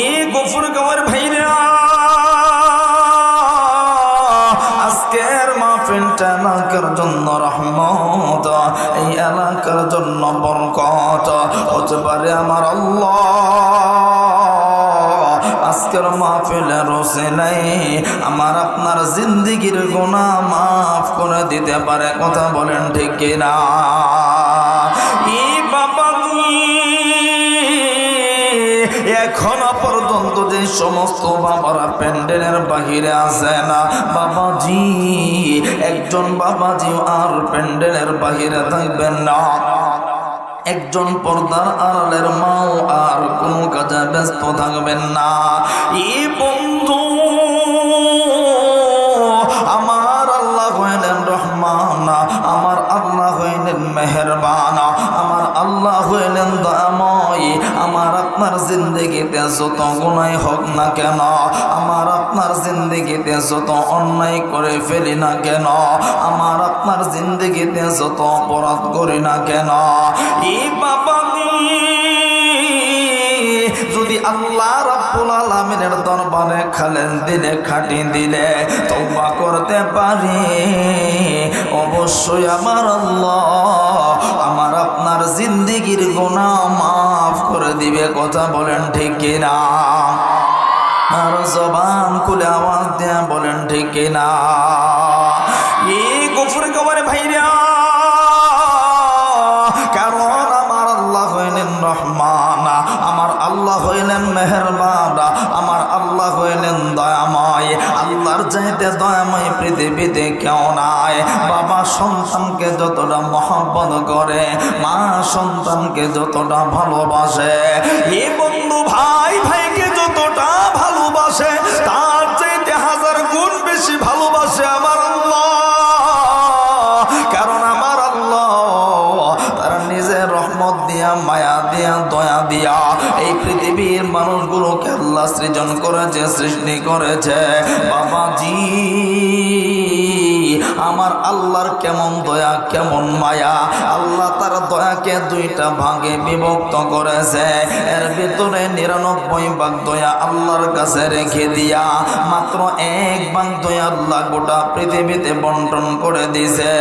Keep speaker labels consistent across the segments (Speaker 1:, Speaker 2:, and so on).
Speaker 1: ই গফুর গাওয়ার ভাইরা, আজকের মাহফিলটা এলাকার জন্য রহমত, এই এলাকার জন্য বরকত, হতে পারে আমার আল্লাহ। আজকের মাহফিলের রোসেলাই আমার আপনার জিন্দিগির গোনা মাফ করে দিতে পারে, কথা বলেন ঠিক কিনা? এখনও পর্যন্ত যে সমস্ত বাবারা প্যান্ডেলের বাহিরে আসে না, বাবাজি, একজন বাবাজি আর প্যান্ডেলের বাহিরে থাকবেন না। একজন পর্দার আড়ালের মাও আর কোনো কাজে ব্যস্ত থাকবেন না। এ বন্ধু জিন্দগিতে যত গুণাই হোক না কেন, আমার আপনার জিন্দগিতে যত অন্যায় করে ফেলি না কেন, আমার আপনার জিন্দগিতে যত অপরাধ করি না কেন। এই বাবা যদি আল্লাহ রাব্বুল আলামিনের দরবারে খালেন দিলে, খাটি দিলে তওবা করতে পারি। অবশ্যই আমার আমার আপনার জিন্দিগির গুনাহ মাফ করে দিবে, কথা বলেন ঠিক কিনা? আর জবান খুলে আওয়াজ দেয়া বলেন ঠিক কিনা? এই গফুর কবরে ভাইরা পৃথিবীতে কেউ নাই। বাবা সন্তানকে যতটা মহব্বত করে, মা সন্তানকে যতটা ভালোবাসে এ বন্ধু ভাই ভাইকে যতটা ভালোবাসে, তার চাইতে হাজার গুণ বেশি ভালোবাসে আমার কারণ আমার আল্লাহ তারা নিজের রহমত দিয়া, মায়া দিয়া, দয়া দিয়া এই পৃথিবীর মানুষগুলোকে আল্লাহ সৃজন করেছে, সৃষ্টি করেছে। কেমন দয়া, কেমন মায়া। আল্লাহ তার দয়াকে দুইটা ভাগে বিভক্ত করেছে। এর ভিতরে নিরানব্বই ভাগ দয়া আল্লাহর কাছে রেখে দিয়া, মাত্র এক ভাগ দয়া আল্লাহ গোটা পৃথিবীতে বন্টন করে দিছে।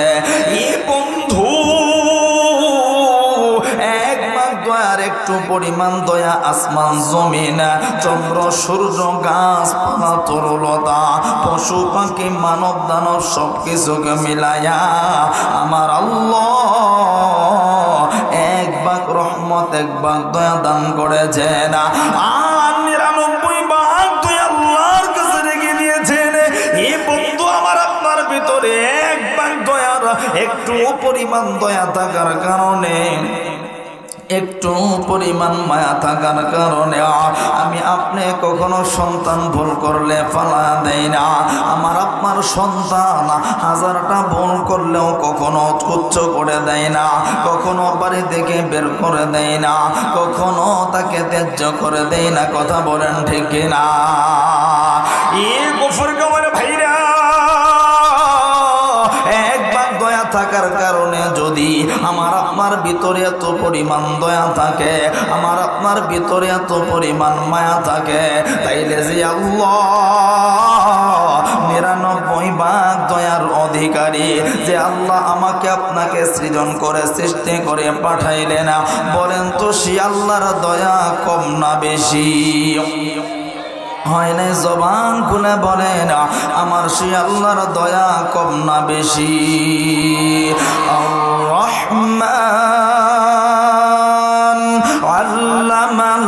Speaker 1: এ বন্ধু দয়ার একটু পরিমাণ দয়া আসমান জমিন। চন্দ্র, সূর্য, গাছ পালা পশু, পাখি, মানব, দানব সব কিছুকে মিলাইয়া আমার আল্লাহ এক ভাগ রহমত, এক ভাগ দয়া দান আর নিরানব্বই ভাগ দয়া বন্ধু এক দয়ার একটু পরিমাণ দয়া থাকার কারণে একটু পরিমাণ মায়া থাকার কারণে আমি আপনি কখনো সন্তান ভুল করলে ফালা দেই না। আমার আপনার সন্তান হাজারটা ভুল করলেও কখনো উচ্চ করে দেয় না, কখনো বাড়ি থেকে বের করে দেয় না, কখনো তাকে ত্যায্য করে দেয় না, কথা বলেন ঠিক না? ভাইরা এক ভাগ দয়া থাকার কারণে আমার আপনার ভিতরে এত পরিমাণ দয়া থাকে, আমার আপনার ভিতরে এত পরিমাণ মায়া থাকে। তাইলে যে নিরানব্বই ভাগ দয়ার অধিকারী, যে আল্লাহ আমাকে আপনাকে সৃজন করে, সৃষ্টি করে পাঠাইলেন। বলেন তো সে আল্লাহর দয়া কম না বেশি? হয় না জবান খুলে বলে না, আমার সে আল্লাহর দয়া কম না বেশি। রহমান আল্লামাল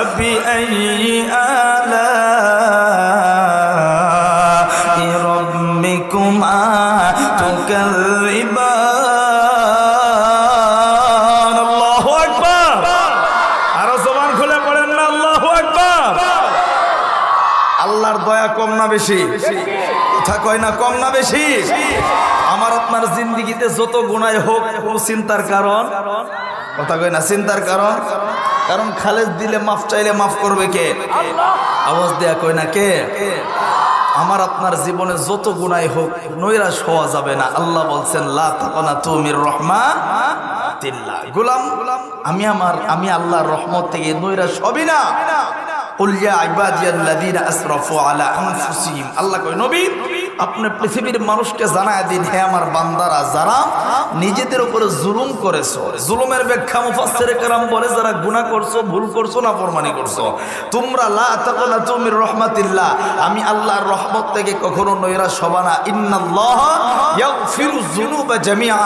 Speaker 1: فبأي آلاء ربكما تكذبان الله أكبر আরো জবান খুলে পড়েন না আল্লাহু আকবার আল্লাহর দয়া কম না বেশি কথা কয় না কম না বেশি আমার আপনার জিন্দিগিতে যত গুণাই হোক ও চিন্তার কারণ কথা কয় না চিন্তার কারণ কারণ খালেজ দিলে মাফ চাইলে মাফ করবে কে? আওয়াজ দেয়া কয় না কে? আমার আপনার জীবনে যত গুণাই হোক, নৈরাশ হওয়া যাবে না। আল্লাহ বলছেন লাকনা তুমির গুলাম গোলাম, আমি আমার, আমি আল্লাহর রহমত থেকে নৈরাশ হবি না। আল্লাহ কই নবী আপনি পৃথিবীর মানুষকে জানায় দিন, হে আমার বান্দারা, যারা নিজেদের উপরে জুলুম করেছ, জুলুমের ব্যাখ্যা মুফাসসিরে কেরাম বলে, যারা গুনাহ করছ, ভুল করছ না ফরমানি করছ, তোমরা লা তাকুনা তুমির রহমাতিল্লাহ। আমি আল্লাহর রহমত থেকে কখনো নৈরাশ হবা না। ইন্নাল্লাহ ইয়াগফিরু যুনুবা জামিআ।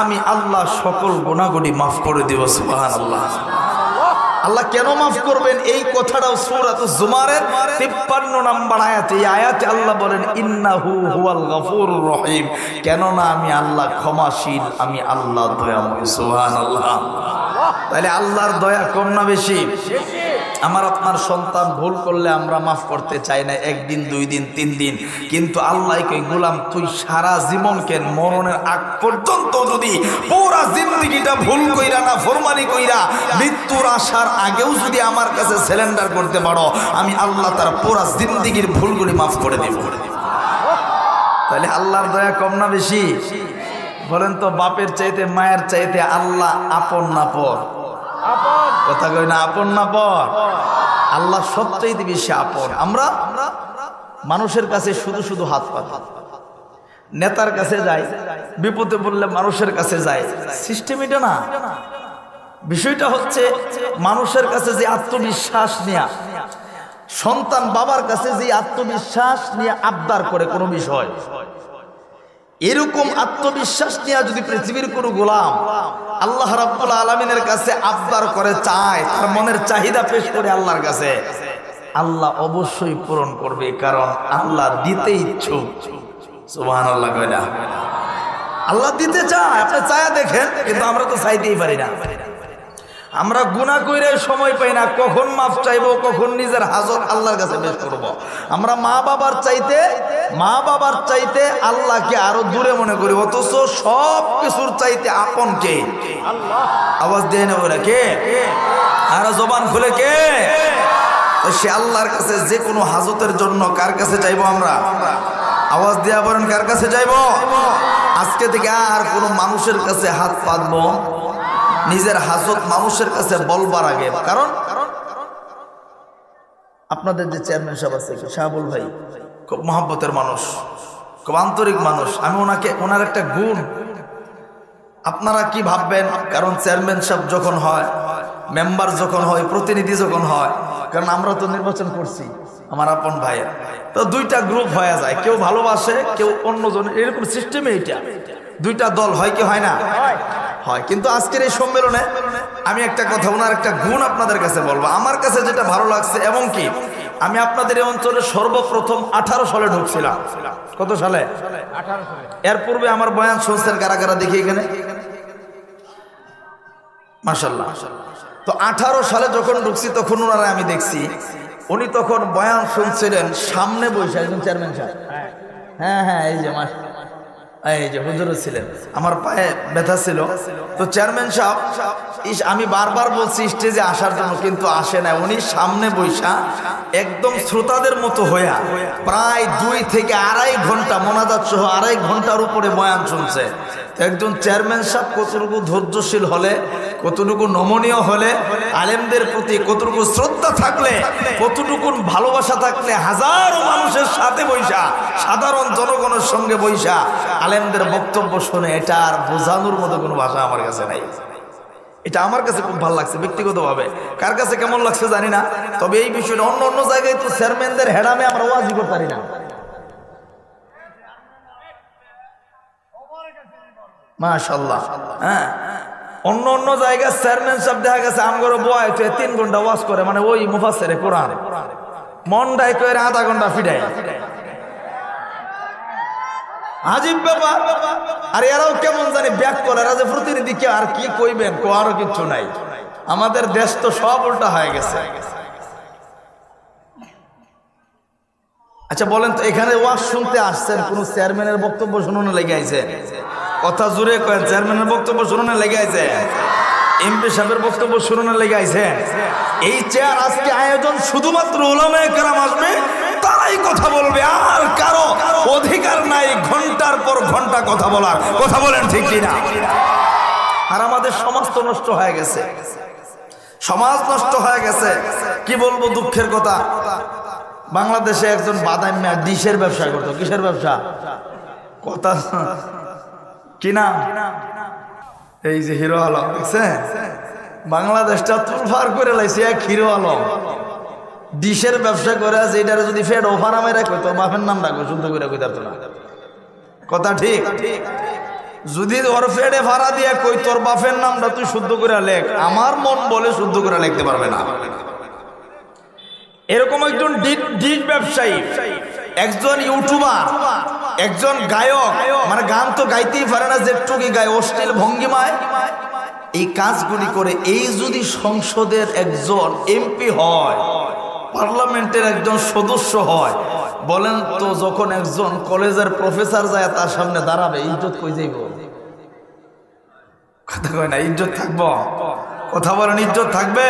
Speaker 1: আমি আল্লাহ সকল গুনাহগুলি মাফ করে দেব, সুবহানাল্লাহ। আল্লাহ কেন মাফ করবেন? এই কথাটাও সুরাত জুমারের 53 নম্বর আয়াতে, এই আয়াতে আল্লাহ বলেন, ইন্নাহু হুয়াল গফুর রহিম। কেননা আমি আল্লাহ ক্ষমাশীল, আমি আল্লাহ দয়াময়, সুবহানাল্লাহ। তাহলে আল্লাহর দয়া কম না বেশি? আমার আপনার সন্তান ভুল করলে আমরা মাফ করতে চাই না, একদিন, দুই দিন, তিন দিন। কিন্তু আল্লাহ কই গোলাম, তুই সারা জীবন কেন মরণের আগ পর্যন্ত যদি পুরা জিন্দগিটা ভুল কইরা না, ফরমানি কইরা মৃত্যুর আসার আগেও যদি আমার কাছে সিলিন্ডার করতে পারো, আমি আল্লাহ তার পুরা জিন্দগির ভুলগুলি মাফ করে দেব। তাহলে আল্লাহর দয়া কম না বেশি? বলেন তো, বাপের চাইতে, মায়ের চাইতে আল্লাহ আপন না পর। কথা কই না, আপন না পর? আল্লাহ সবচাইতে বেশি আপন। আমরা মানুষের কাছে শুধু শুধু হাত পাত নেতার কাছে যাই, বিপদে পড়লে মানুষের কাছে যায় সিস্টেম এটা না। বিষয়টা হচ্ছে মানুষের কাছে যে আত্মবিশ্বাস নেয়া, সন্তান বাবার কাছে যে আত্মবিশ্বাস নিয়ে আবদার করে কোনো বিষয়। এরকম আত্মবিশ্বাস নিয়ে যদি পৃথিবীর কোনো গোলাম আল্লাহ রাব্বুল আলমিনের কাছে আবদার করে চায়, তার মনের চাহিদা পেশ করে আল্লাহর কাছে, আল্লাহ অবশ্যই পূরণ করবে, কারণ আল্লাহ দিতে ইচ্ছুক। আল্লাহ আল্লাহ দিতে চায়, আপনি চায়া দেখেন, কিন্তু আমরা তো চাইতেই পারি না। আমরা গুণা কইরে সময় পাই না, কখন মাফ চাইব, কখন নিজের হাজত আল্লাহর কাছে বেশ করব। আমরা মা বাবার চাইতে, মা বাবার চাইতে আল্লাহকে আরও দূরে মনে করি, অথচ সব কিছুর চাইতে আপন কে? আওয়াজ দিয়ে নেব না, কে? আর জবান খুলে কে? সে আল্লাহর কাছে যে কোনো হাজতের জন্য কার কাছে চাইব আমরা? আওয়াজ দেওয়া বলেন, কার কাছে চাইব? আজকে থেকে আর কোনো মানুষের কাছে হাত পাতবো? নিজের হাজত মানুষের কাছে বলবার আগে। কারণ আপনাদের যে চেয়ারম্যান সাহেব আছে শাহাবুল ভাই, খুব মহাব্বতের মানুষ, খুব আন্তরিক মানুষ। আমি ওনাকে, ওনার একটা গুণ। আপনারা কি ভাববেন? কারণ চেয়ারম্যান সাহেব যখন হয়, মেম্বার যখন হয়, প্রতিনিধি যখন হয়, কারণ আমরা তো নির্বাচন করছি, আমার আপন ভাইয়ের। তো দুইটা গ্রুপ হয়ে যায়। কেউ ভালোবাসে, কেউ অন্যজন। এরকম সিস্টেমে এটা। দুইটা দল হয় কি হয় না? হয়। কিন্তু আজকের এই সম্মেলনে আমি একটা কথা, ওনার একটা গুণ আপনাদের কাছে বলব। আমার কাছে যেটা ভালো লাগছে, এবং কি, আমি আপনাদের এই অঞ্চলে সর্বপ্রথম আঠারো সালে ঢুকছিলাম। কত সালে? এর পূর্বে আমার বয়ান শুনছেন কারা কারা দেখি এখানে? মাসাল্লাহ তো আঠারো সালে যখন ঢুকছি, তখন ওনারা আমি দেখছি। উনি তখন বয়ান শুনছিলেন সামনে বসে, একজন চেয়ারম্যান সাহেব। হ্যাঁ হ্যাঁ এই যে মাস এই যে হুজুরও ছিলেন। আমার পায়ে ব্যথা ছিল। তো চেয়ারম্যান সাহেব আমি বারবার বলছি স্টেজে আসার জন্য, কিন্তু আসে না উনি সামনে বৈশা একদম শ্রোতাদের মতো হইয়া প্রায় দুই থেকে আড়াই ঘণ্টা মোনাজাত সহ আড়াই ঘণ্টার উপরে বয়ান শুনছে। একজন চেয়ারম্যান সাহেব কতটুকু ধৈর্যশীল হলে, কতটুকু নমনীয় হলে, আলেমদের প্রতি কতটুকু শ্রদ্ধা থাকলে, কতটুকু ভালোবাসা থাকলে হাজারো মানুষের সাথে বৈশা, সাধারণ জনগণের সঙ্গে বৈশা, আলেমদের বক্তব্য শুনে এটা আর বোঝানোর মতো কোনো ভাষা আমার কাছে নাই। এটা আমার কাছে খুব ভালো লাগছে ব্যক্তিগতভাবে। কার কাছে কেমন লাগছে জানি না, তবে এই বিষয়টা অন্য অন্য জায়গায় তো চেয়ারম্যানদের হেডামে আমরা ওয়াজি করতে পারি না। মাশাল্লাহ হ্যাঁ। অন্য অন্য জায়গায় চেয়ারম্যান সাহেব দেখা গেছে আমগর বয় তো তিন ঘণ্টা ওয়াজ করে মানে ওই কোরআন। আধা ঘণ্টা আর এরাও কেমন জানি ব্যাক করে, এরা যে প্রতিনিধি কে আর কি কইবেন, কো আরও কিচ্ছু নাই। আমাদের দেশ তো সব উল্টা হয়ে গেছে। আচ্ছা বলেন তো, এখানে ওয়াজ শুনতে আসছেন, কোন চেয়ারম্যানের বক্তব্য শুনুনে লেগে আইছে। কথা জুড়ে কয়েন, চেয়ারম্যানের বক্তব্য শুনুনে লেগে আইছে। এমপি সাহেবের বক্তব্য শুনুনে লেগে আইছে। এই চেয়ার আজকে আয়োজন শুধুমাত্র ওলামায়ে কেরাম আসবে, তারাই কথা বলবে, আর কারও অধিকার নাই ঘণ্টার পর ঘণ্টা কথা বলার। কথা বলেন ঠিক কিনা? আর আমাদের সমাজ তো নষ্ট হয়ে গেছে। সমাজ নষ্ট হয়ে গেছে। কি বলব দুঃখের কথা? বাংলাদেশে একজন বাদাম ডিশের ব্যবসা করতো। কিসের ব্যবসা? কথা কিনা এই যে হিরো আলম, দেখছেন? বাংলাদেশটা তুলফার করে লাইছে এক হিরো আলম। ডিশের ব্যবসা করে যেটার যদি ফেড ওভার আমি রাখো তোর বাপের নাম রাখো, শুদ্ধ করে কই তার না। কথা ঠিক? যদি ওর ফেডে ভাড়া দিয়ে কই, তোর বাপের নামটা তুই শুদ্ধ করে লেখ, আমার মন বলে শুদ্ধ করে লিখতে পারবে না। এরকম একজন ডিশ ব্যবসায়ী একজন ইউটিউবার, একজন গায়ক মানে গান তো গাইতেই পারে না যেটুকি গায় অশ্লীল ভঙ্গিমায়। এই কাজগুলি করে এই যদি সংসদের একজন এমপি হয়, পার্লামেন্টের একজন সদস্য হয়, বলেন তো যখন একজন কলেজের প্রফেসর যায়, তার সামনে দাঁড়াবে, ইজ্জত কই যাইব? কথা কয় না, ইজ্জত থাকব? কথা বলেন, ইজ্জত থাকবে?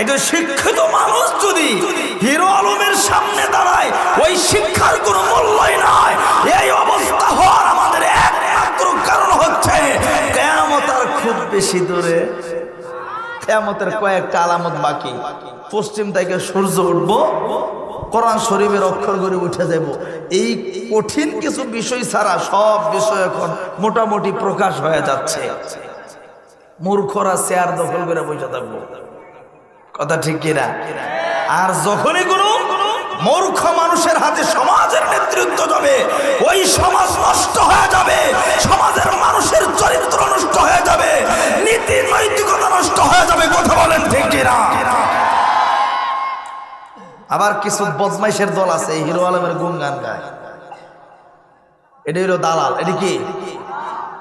Speaker 1: একজন শিক্ষিত মানুষ যদি হিরো আলমের সামনে দাঁড়ায়, ওই শিক্ষার কোনো মূল্যই নাই। এই অবস্থা হওয়ার আমাদের একমাত্র কারণ হচ্ছে কেমত খুব বেশি দূরে কেমতের কয়েকটা আলামত বাকি। পশ্চিম থেকে সূর্য উঠবো, কোরআন শরীফের অক্ষর করে উঠে যাব। এই কঠিন কিছু বিষয় ছাড়া সব বিষয় এখন মোটামুটি প্রকাশ হয়ে যাচ্ছে। মূর্খরা চেয়ার দখল করে বসে থাকব। কথা ঠিক কিনা? আর যখনই কোনো মূর্খ মানুষের হাতে সমাজের নেতৃত্ব যাবে, ওই সমাজ নষ্ট হয়ে যাবে, সমাজের মানুষের চরিত্র নষ্ট হয়ে যাবে, নীতি নৈতিকতা নষ্ট হয়ে যাবে, কথা বলেন ঠিক কিনা? আবার কিছু বদমাইশের দল আছে হিরো আলমের গুনগান গায়। এটা হলো দালাল, এটি কি?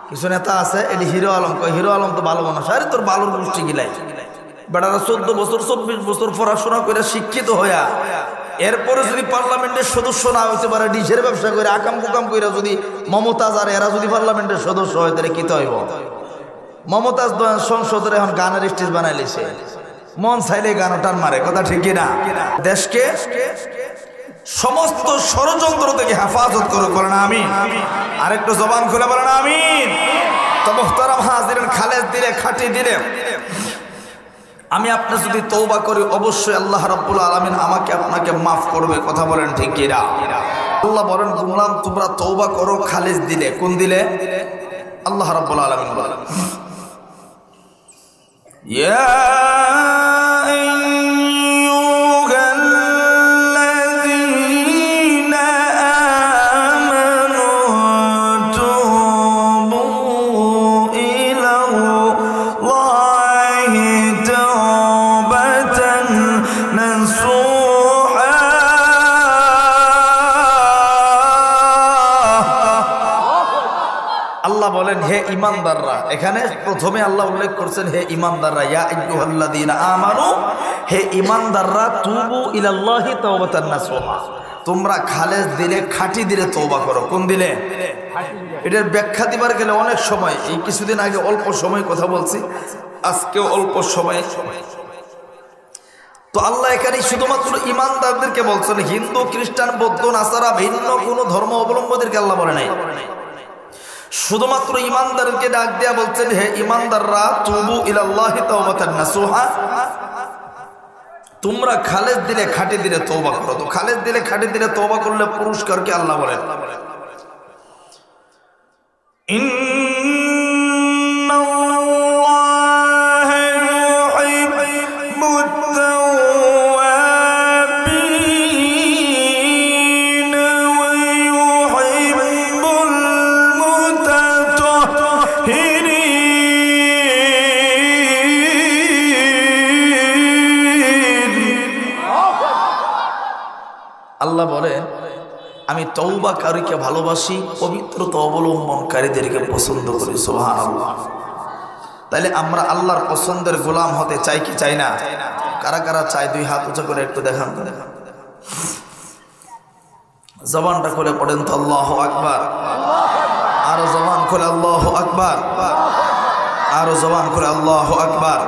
Speaker 1: কিছু নেতা আছে, এটি হিরো আলম হিরো আলম তো ভালো মানুষ, আরে তোর ভালোর গোষ্ঠী গিলাই। বেটারা চোদ্দ বছর, চব্বিশ বছর পড়াশোনা করে শিক্ষিত হইয়া, এরপরে যদি পার্লামেন্টের সদস্য না হইতে পারে ডিশের ব্যবসা করে আকাম কুকাম করে যদি মমতাজ আর এরা যদি পার্লামেন্টের সদস্য হয়, তাহলে কি হইব মমতাজ সংসদের এখন গানের স্টেজ বানাই লিছে। মন চাইলে গান টান মারে, কথা ঠিক না দেশকে সমস্ত ষড়যন্ত্র থেকে হেফাজত করে করেন আমিন। আরেকটু জবান খুলে বলেন আমিন। তো মোহতারাম হাজিরেন খালেদ দিলে, খাটি দিলে আমি আপনার যদি তৌবা করি, অবশ্যই আল্লাহ রাব্বুল আলমিন আমাকে আপনাকে মাফ করবে। কথা বলেন ঠিক আল্লাহ বলেন গুমরাম তোমরা তৌবা করো খালিজ দিলে। কোন দিলে? আল্লাহ রাব্বুল আলমিন বলেন। ইয়া ইমানদাররা। এখানে প্রথমে আল্লাহ উল্লেখ করছেন, হে ইমানদাররা হে ইমানদাররা, তুবু তোমরা খালেজ দিলে, খাঁটি দিলে তওবা করো। কোন দিলে? এটার ব্যাখ্যা দিবার গেলে অনেক সময়, এই কিছুদিন আগে অল্প সময় কথা বলছি, আজকেও অল্প সময়। তো আল্লাহ এখানে শুধুমাত্র ইমানদারদেরকে বলছেন, হিন্দু, খ্রিস্টান, বৌদ্ধ, নাসারা, ভিন্ন কোনো ধর্ম অবলম্বনদেরকে আল্লাহ বলে নাই। শুধুমাত্র ইমানদারকে ডাক দিয়া বলছেন, হে ইমানদাররা, তুবু ইলাল্লাহি তাওবাতান নাসুহা। তোমরা খালেদ দিলে খাটি দিলে তওবা করো। তো খালেদ দিলে খাটি দিলে তওবা করলে পুরস্কার কি আল্লাহ বলেন? إن আল্লাহ বলেন আমি তৌবাকারীকে ভালোবাসি পবিত্রতা অবলম্বনকারীদেরকে পছন্দ করি সোহান আল্লাহ তাইলে আমরা আল্লাহর পছন্দের গোলাম হতে চাই কি চাই না? কারা কারা চাই দুই হাত উঁচু করে একটু দেখান। জবানটা খুলে পড়েন তো, আল্লাহ আকবার। আরও জবান খুলে, আল্লাহ আকবার। আরও জবান খুলে, আল্লাহ আকবার।